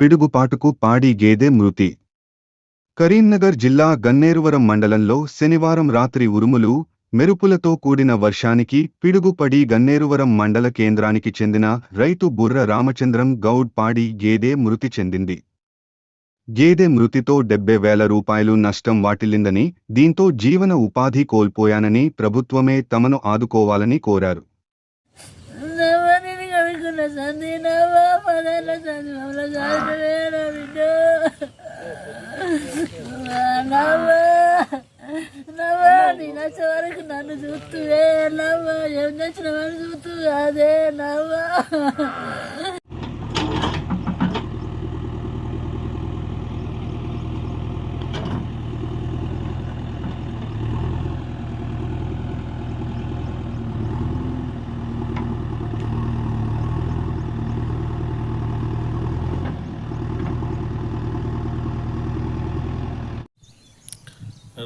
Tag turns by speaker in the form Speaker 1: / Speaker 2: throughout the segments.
Speaker 1: పిడుగుపాటుకు పాడి గేదె మృతి. కరీంనగర్ జిల్లా గన్నేరువరం మండలంలో శనివారం రాత్రి ఉరుములు మెరుపులతో కూడిన వర్షానికి పిడుగుపడి గన్నేరువరం మండల కేంద్రానికి చెందిన రైతు బుర్ర రామచంద్రం గౌడ్ పాడి గేదె మృతి చెందింది. గేదె మృతితో డెబ్బై వేల రూపాయలు నష్టం వాటిల్లిందని దీంతో జీవన ఉపాధి కోల్పోయానని ప్రభుత్వమే తమను ఆదుకోవాలని కోరారు.
Speaker 2: సంధి మమ్మల్ని సాధులేరా బిడ్డ నవ్వా నేను వచ్చే వరకు నన్ను చూస్తువే నవ్వా. ఏం తెచ్చిన వాడిని చూస్తూ అదే నవ్వా.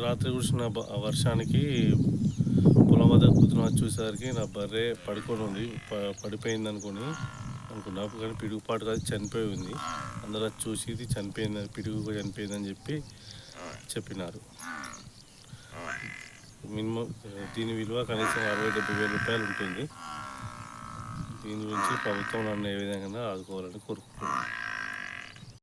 Speaker 3: రాత్రి కురిసిన బ- వర్షానికి పొలం వద్ద కుదిన చూసేసరికి నా బర్రె పడుకొని ఉంది ప- పడిపోయింది అనుకుని అనుకున్నా. కానీ పిడుగుపాటు కాదు చనిపోయి ఉంది. అందరూ అది చూసి ఇది చనిపోయింది పిడుగు చనిపోయిందని చెప్పి చెప్పినారు. మినిమం దీని విలువ కనీసం అరవై డెబ్బై వేల రూపాయలు ఉంటుంది. దీని గురించి ప్రభుత్వం నన్ను ఏ విధంగా ఆదుకోవాలని కోరుకుంటున్నాను.